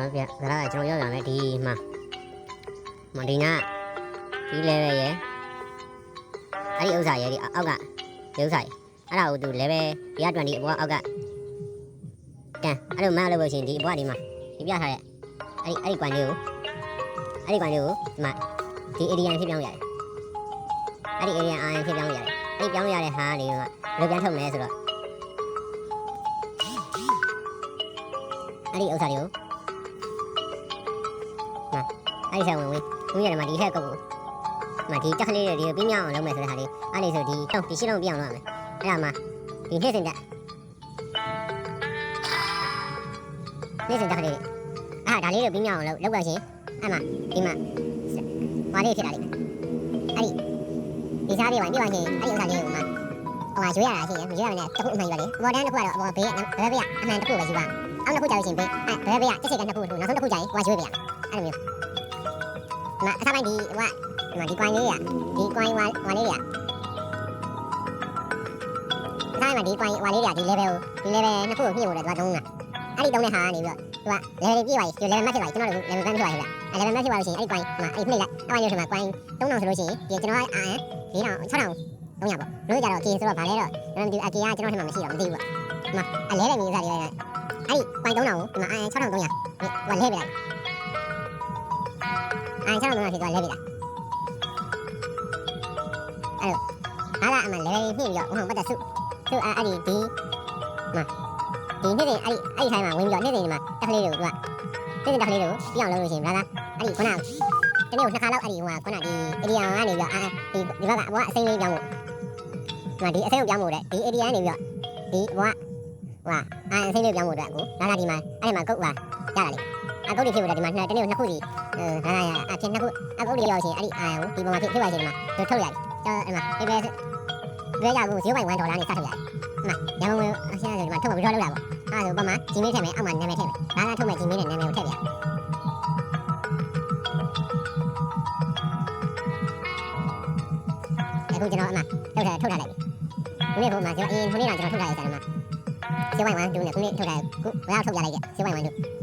ဟုတ်ဗျဒါကကျွန်တော်ရောက်လာမယ်ဒီမှာမဒီနာဒီ level ရယ်အဲ့ဒီဥစ္စာရယ်ဒီအောက်ကဒီဥစ္စာရယ်အဲ့ဒါကိုသူ level ဒီက20အပေါ်ကအောက်ကတန်အဲ့လိုမှလို့လို့ရှိရင်ဒီအပေါ်ကဒီမှာဒီပြထားတဲ့အဲ့ဒီအဲ့ဒီ coin လေးကိုအဲ့ဒီ coin လေးကိုဒီမှာဒီ area ဖြစ်ပြောင်းရတယ်အဲ့ဒီ area iron ဖြစ်ပြောင်းရတယ်အဲ့ဒီပြောင်းရတဲ့ဟာလေးကဘယ်လိုပြန်ထုတ်မလဲဆိုတော့အဲ့ဒီဥစ္စာတွေကို အဲ့ဒီဆက်ဝင်ဝင်ဝင်ရတယ်မှာဒီထက်ကုတ်ကိုမဒီတက်ကလေးတွေဒီကိုပြင်းပြအောင်လုပ်မယ်ဆိုတဲ့ဟာလေးအဲ့ဒီဆိုဒီတော့ဒီရှင်းတော့ပြအောင်လုပ်ရမယ်အဲ့ဒါမှဒီနှစ်စင်တက်နှစ်စင်တက်ကလေးအာဒါလေးကိုပြင်းပြအောင်လုပ်လုပ်ပါရှင်အဲ့မှာဒီမှာဘာလေးဖြစ်တာလေးအဲ့ဒီဒီစားလေးပါပြပါရှင်အဲ့ဒီဥစ္စာလေးကိုမှဟိုမှာရွေးရတာရှိရင်ရွေးရမယ်နဲ့တစ်ခုအမှန်ယူပါလေဘော်ဒန်တစ်ခုကတော့ဘော်ဘေးဘယ်ဘေးကအမှန်တစ်ခုပဲယူပါအောင်တစ်ခုကြာလို့ရှိရင်ဘေးအဲ့ဘယ်ဘေးကတစ်စိတ်ကနှစ်ခုနောက်ဆုံးတစ်ခုကြာရင်ဟိုကရွေးပြရအဲ့လိုမျိုး မအစားပိုင်းဒီဟိုကဒီကွိုင်းလေးရဒီကွိုင်းဟိုဟိုလေးရအစားပိုင်းဒီကွိုင်းဟိုလေးရဒီ level ကိုဒီ level နှစ်ခုကိုမြင့်ဖို့လဲသွားတုံးတာအဲ့ဒီတုံးတဲ့ဟာကနေပြီးတော့သူက level ပြည့်ပါပြီဒီ level မတ်ဖြစ်ပါပြီကျွန်တော်တို့ level မတ်ဖြစ်ပါဘူးလား level မတ်ဖြစ်ပါလို့ရှိရင်အဲ့ဒီကွိုင်းဟိုအဲ့ဒီနှိမ့်လိုက်အဲ့ဒီနှိမ့်လိုက်ကွိုင်း3000ဆိုလို့ရှိရင်ဒီကျွန်တော်ကအာ4000 6000ုံးရပေါ့လို့ကြတော့ KK ဆိုတော့ဗာလဲတော့ကျွန်တော်ဒီ AK ကကျွန်တော်ထင်မှမရှိတော့မသိဘူးပေါ့ဒီမှာအလဲတဲ့မြေစားတွေလိုက်အဲ့ဒီပိုင်း3000ကိုဒီမှာ6300ဟိုကလဲပြလိုက် အာ6300ဖြစ်သွားလဲပြလိုက်အားလာအမှ level ညှိပြီးတော့ဟိုပတ်သက်စုစုအဲ့ဒီဒီမဒီနေ့စဉ်အဲ့ဒီအဲ့ဒီဆိုင်မှာဝင်ပြီးတော့နေ့စဉ်ဒီမှာတက်ကလေးတွေကိုသူကနေ့စဉ်တက်ကလေးတွေကိုပြအောင်လုပ်လို့ရှိရင်ဗလားအဲ့ဒီခုနကတနေ့ကိုနှစ်ခါလောက်အဲ့ဒီဟိုကခုနဒီ area ကနေပြီးတော့အာဒီဒီဘက်ကအဘောကအစိမ်းလေးပြောင်းဖို့ဒီမှာဒီအစိမ်းကိုပြောင်းဖို့တဲ့ဒီ area ကနေပြီးတော့ဒီဘောကဟိုကအာအစိမ်းလေးပြောင်းဖို့တဲ့ကိုလာလာဒီမှာအဲ့ဒီမှာကုတ်ပါရတာလေအကုတ်တွေဖြစ်ဖို့တဲ့ဒီမှာနှစ်တနေ့ကိုနှစ်ခုစီ အဲလာလာရအဖြစ်နှစ်ခုအကုတ်တွေရောက်ရှင်အဲ့ဒီအာကိုဒီပုံမှာဖြစ်ဖြစ်ပါရှင်ဒီမှာတို့ထုတ်ရတယ်ကျွန်တော်အဲ့မှာ paper လွဲရကို0.1ဒေါ်လာနဲ့စထုတ်ရတယ်။မှရန်ကုန်ကိုအရှင်းရတယ်ဒီမှာထုတ်မှာ withdraw လုပ်တာပေါ့။အဲဒါဆိုပုံမှန် Gmail ထည့်မယ်အောက်မှာနာမည်ထည့်မယ်။ဒါကထုတ်မဲ့ Gmail နဲ့နာမည်ကိုထည့်ပြ။အခုကျွန်တော်အမှထုတ်ထားထုတ်ထားလိုက်ပြီ။ဒီနေ့ပုံမှန်ကျွန်တော်အရင်ခုနေ့ကကျွန်တော်ထုတ်ထားရတဲ့ဆရာမ0.1ဒူနဲ့ခုနေ့ထုတ်ထားခုဘယ်ထုတ်ပြလိုက်ကြ0.1ဒူ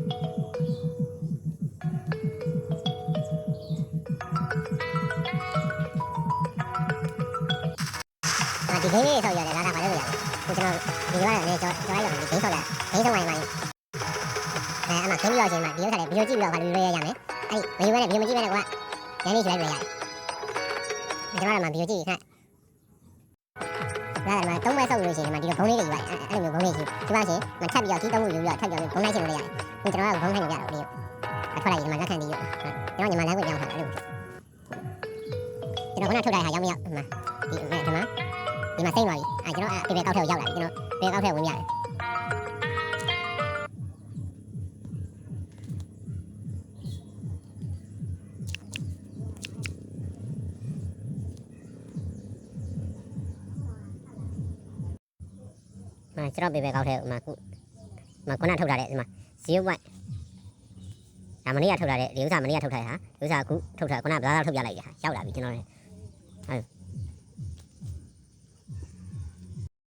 ဒီဂိမ်းလေးဆောက်ရတယ်ဒါကဘာလို့လဲခုကျွန်တော်ဒီကတော့လေကျော်ကျော်လိုက်တော့ဒီဂိမ်းဆောက်တာဂိမ်းဆောက်ဝင်ပါရင်အဲအမှခင်းပြီးတော့ချင်းမှာဒီဥစ္စာတွေဗီဒီယိုကြည့်ပြီးတော့ဘာလို့လွှဲရရမယ်အဲ့ဒီဗီဒီယိုနဲ့ဗီဒီယိုမကြည့်ဘဲနဲ့ကွာရန်လေးကျွဲလွှဲရတယ်ကျွန်တော်ကမှဗီဒီယိုကြည့်ခက်ဒါကမှသုံးဘက်ဆောက်လို့ရှိရင်ဒီမှာဒီလိုဘုံလေးတွေယူလိုက်အဲ့လိုမျိုးဘုံလေးယူဒီမှာချင်းမထပ်ပြီးတော့ကြီးသုံးမှုယူပြီးတော့ထပ်ပြီးတော့ဘုံလိုက်ချင်လို့ရတယ်ဒီကျွန်တော်ကဘုံထိုင်လို့ရတော့ဒီအထွက်လိုက်ဒီမှာလက်ခံပြီးတော့ကျွန်တော်ညီမလမ်းကိုကြောင်းထားတယ်အဲ့လိုကျွန်တော်ခုနထုတ်ထားတာရောက်မရောက်ဒီမှာဒီဒီမှာ ဒီမှာစိမ့်သွားပြီအဲကျွန်တော်အဲပေပေကောက်ထဲကိုရောက်လာပြီကျွန်တော်ပေပေကောက်ထဲဝင်ရတယ်မကျွန်တော်ပေပေကောက်ထဲမှာခုမခုနထုတ်ထားတဲ့ဒီမှာ0 point ဒါမနေ့ကထုတ်ထားတဲ့ဒီဥစ္စာမနေ့ကထုတ်ထားတဲ့ဟာဒီဥစ္စာအခုထုတ်ထားခုနဘလာလာထုတ်ပြလိုက်တဲ့ဟာရောက်လာပြီကျွန်တော်လည်းအဲ